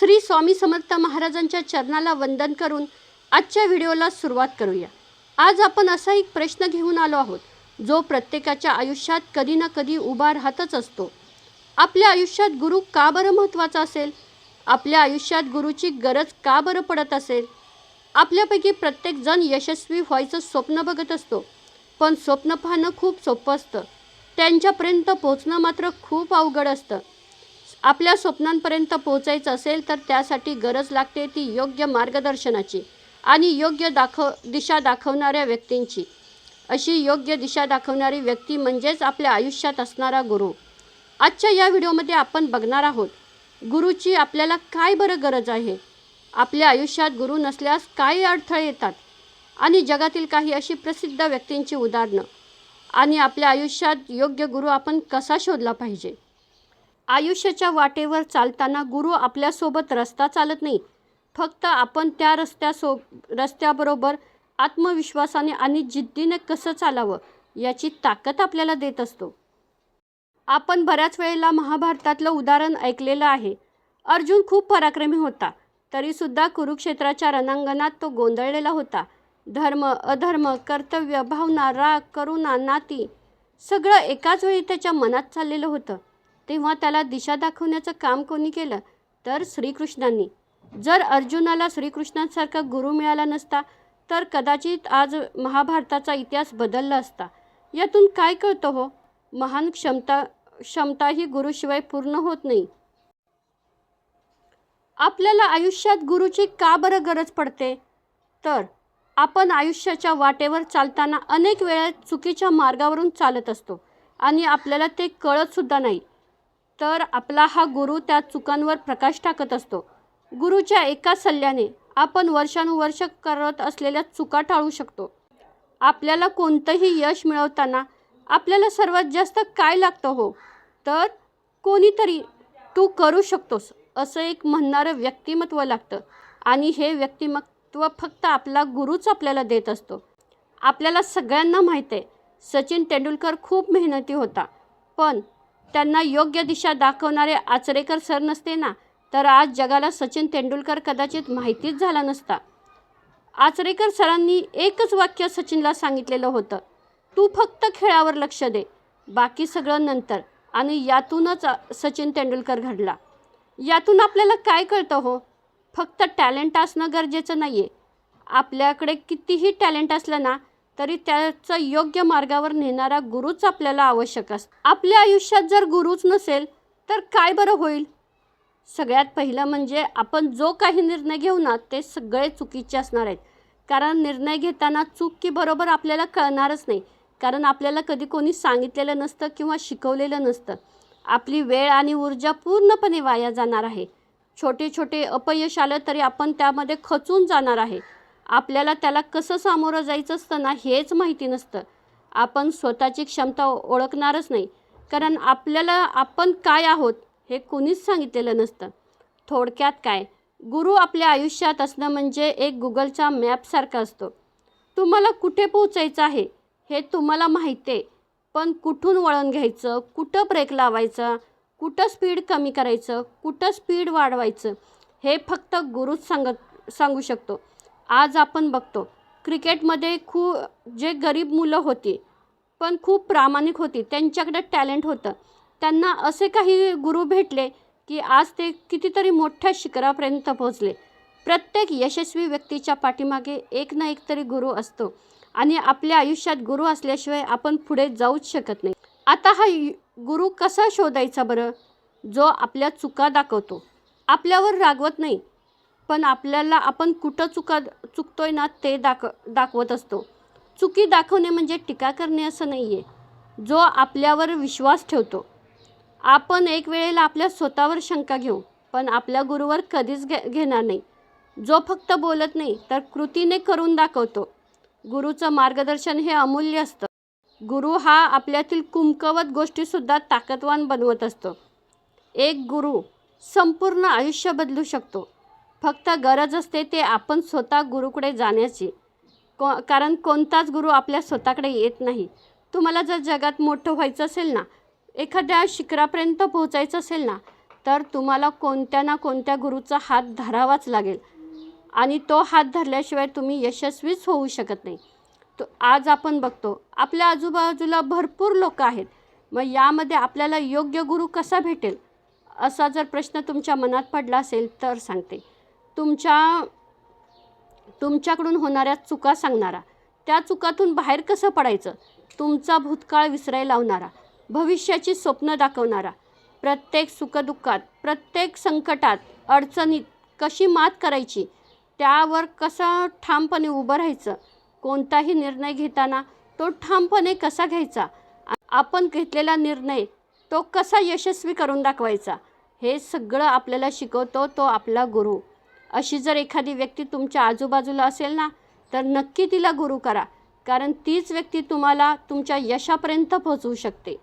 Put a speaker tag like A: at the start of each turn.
A: श्री स्वामी समर्थ महाराजांच्या चरणाला वंदन करून आजच्या व्हिडिओला सुरुवात करूया. आज आपण असा एक प्रश्न घेऊन आलो आहोत जो प्रत्येकाच्या आयुष्यात कधी ना कधी उभा राहतच असतो. आपल्या आयुष्यात गुरु का बरं महत्त्वाचा असेल? आपल्या आयुष्यात गुरुची गरज का बरं पडत असेल? आपल्यापैकी प्रत्येकजण यशस्वी व्हायचं स्वप्न बघत असतो. पण स्वप्न पाहणं खूप सोपं असतं. त्यांच्यापर्यंत पोहोचणं मात्र खूप अवघड असतं. आपल्या स्वप्नांपर्यंत पोहोचायचं असेल तर त्यासाठी गरज लागते ती योग्य मार्गदर्शनाची आणि योग्य दाखव दिशा दाखवणाऱ्या व्यक्तींची. अशी योग्य दिशा दाखवणारी व्यक्ती म्हणजेच आपल्या आयुष्यात असणारा गुरु. आजच्या या व्हिडिओमध्ये आपण बघणार आहोत गुरुची आपल्याला काय बरं गरज आहे? आपल्या आयुष्यात गुरु नसल्यास काय अडथळे येतात? आणि जगातील काही अशी प्रसिद्ध व्यक्तींची उदाहरणं. आणि आपल्या आयुष्यात योग्य गुरु आपण कसा शोधला पाहिजे? आयुष्याच्या वाटेवर चालताना गुरु आपल्यासोबत रस्ता चालत नाही. फक्त आपण त्या रस्त्यासो रस्त्याबरोबर आत्मविश्वासाने आणि जिद्दीने कसं चालावं याची ताकद आपल्याला देत असतो. आपण बऱ्याच वेळेला महाभारतातलं उदाहरण ऐकलेलं आहे. अर्जुन खूप पराक्रमी होता. तरीसुद्धा कुरुक्षेत्राच्या रणांगणात तो गोंधळलेला होता. धर्म अधर्म कर्तव्य भावना राग करुणा नाती सगळं एकाच वेळी त्याच्या मनात चाललेलं होतं. तेव्हा त्याला दिशा दाखवण्याचं काम कोणी केलं? तर श्रीकृष्णांनी. जर अर्जुनाला श्रीकृष्णांसारखा गुरु मिळाला नसता तर कदाचित आज महाभारताचा इतिहास बदलला असता. यातून काय कळतं हो? महान क्षमता क्षमता ही गुरुशिवाय पूर्ण होत नाही. आपल्याला आयुष्यात गुरुची का बरं गरज पडते? तर आपण आयुष्याच्या वाटेवर चालताना अनेक वेळा चुकीच्या मार्गावरून चालत असतो आणि आपल्याला ते कळतसुद्धा नाही. तर आपला हा गुरु त्या चुकांवर प्रकाश टाकत असतो. गुरुच्या एका सल्ल्याने आपण वर्षानुवर्ष करत असलेल्या चुका टाळू शकतो. आपल्याला कोणतंही यश मिळवताना आपल्याला सर्वात जास्त काय लागतं हो? तर कोणीतरी तू करू शकतोस असं एक म्हणणारं व्यक्तिमत्व लागतं. आणि हे व्यक्तिमत्व फक्त आपला गुरुच आपल्याला देत असतो. आपल्याला सगळ्यांना माहीत आहे. सचिन तेंडुलकर खूप मेहनती होता. पण त्यांना योग्य दिशा दाखवणारे आचरेकर सर नसते ना तर आज जगाला सचिन तेंडुलकर कदाचित माहितीच झाला नसता. आचरेकर सरांनी एकच वाक्य सचिनला सांगितलेलं होतं तू फक्त खेळावर लक्ष दे बाकी सगळं नंतर. आणि यातूनच सचिन तेंडुलकर घडला. यातून आपल्याला काय कळतं हो? फक्त टॅलेंट असणं गरजेचं नाही आहे आपल्याकडे कितीही टॅलेंट असलं ना तरी त्याचं योग्य मार्गावर नेणारा गुरुच आपल्याला आवश्यक असतो आपल्या आयुष्यात जर गुरुच नसेल तर काय बरं होईल? सगळ्यात पहिलं म्हणजे आपण जो काही निर्णय घेऊ ना ते सगळे चुकीचे असणार आहेत. कारण निर्णय घेताना चूक की बरोबर आपल्याला कळणारच नाही. कारण आपल्याला कधी कोणी सांगितलेलं नसतं किंवा शिकवलेलं नसतं. आपली वेळ आणि ऊर्जा पूर्णपणे वाया जाणार आहे. छोटे छोटे अपयश आलं तरी आपण त्यामध्ये खचून जाणार आहे. आपल्याला त्याला कसं सामोरं जायचं असतं ना हेच माहिती नसतं. आपण स्वतःची क्षमता ओळखणारच नाही. कारण आपल्याला आपण काय आहोत हे कुणीच सांगितलेलं नसतं. थोडक्यात काय? गुरु आपल्या आयुष्यात असणं म्हणजे एक गुगलचा मॅपसारखा असतो. तुम्हाला कुठे पोहोचायचं आहे हे तुम्हाला माहिती. आहे पण कुठून वळण घ्यायचं? कुठं ब्रेक लावायचा? कुठं स्पीड कमी करायचं? कुठं स्पीड वाढवायचं? हे फक्त गुरुच सांगत सांगू शकतो. आज आपण बघतो क्रिकेटमध्ये खूप जे गरीब मुलं होती पण खूप प्रामाणिक होती त्यांच्याकडे टॅलेंट होतं. त्यांना असे काही गुरु भेटले की आज ते कितीतरी मोठ्या शिखरापर्यंत पोहोचले. प्रत्येक यशस्वी व्यक्तीच्या पाठीमागे एक ना एक तरी गुरु असतो आणि आपल्या आयुष्यात गुरु असल्याशिवाय आपण पुढे जाऊच शकत नाही. आता हा गुरु कसा शोधायचा बरं? जो आपल्या चुका दाखवतो. आपल्यावर रागवत नाही. पण आपल्याला आपण कुठं चुका चुकतोय ना ते दाख दाखवत असतो. चुकी दाखवणे म्हणजे टीका करणे असं नाही आहे जो आपल्यावर विश्वास ठेवतो. आपण एक वेळेला आपल्या स्वतःवर शंका घेऊ पण आपल्या गुरुवर कधीच घे घेणार नाही. जो फक्त बोलत नाही तर कृतीने करून दाखवतो. गुरुचं मार्गदर्शन हे अमूल्य असतं. गुरु हा आपल्यातील कुमकवत गोष्टीसुद्धा ताकदवान बनवत असतो. एक गुरु संपूर्ण आयुष्य बदलू शकतो. फक्त गरज असते ते आपण स्वतः गुरुकडे जाण्याची. को कारण कोणताच गुरु आपल्या स्वतःकडे येत नाही. तुम्हाला जर जगात मोठं व्हायचं असेल ना एखाद्या शिखरापर्यंत पोहोचायचं असेल ना तर तुम्हाला कोणत्या ना कोणत्या गुरुचा हात धरावाच लागेल. आणि तो हात धरल्याशिवाय तुम्ही यशस्वीच होऊ शकत नाही. तो आज आपण बघतो आपल्या आजूबाजूला भरपूर लोक आहेत. मग यामध्ये आपल्याला योग्य गुरु कसा भेटेल? असा जर प्रश्न तुमच्या मनात पडला असेल तर सांगते. तुमच्या तुमच्याकडून होणाऱ्या चुका सांगणारा त्या चुकातून बाहेर कसं पडायचं? तुमचा भूतकाळ विसरायला लावणारा भविष्याची स्वप्न दाखवणारा प्रत्येक सुखदुःखात प्रत्येक संकटात अडचणीत कशी मात करायची? त्यावर कसं ठामपणे उभं राहायचं? कोणताही निर्णय घेताना तो ठामपणे कसा घ्यायचा? आपण घेतलेला निर्णय तो कसा यशस्वी करून दाखवायचा? हे सगळं आपल्याला शिकवतो तो आपला गुरु. अशी जर एखादी व्यक्ती तुमच्या आजूबाजूला असेल ना तर नक्की तिला गुरु करा. कारण तीच व्यक्ती तुम्हाला तुमच्या यशापर्यंत पोहोचवू शकते.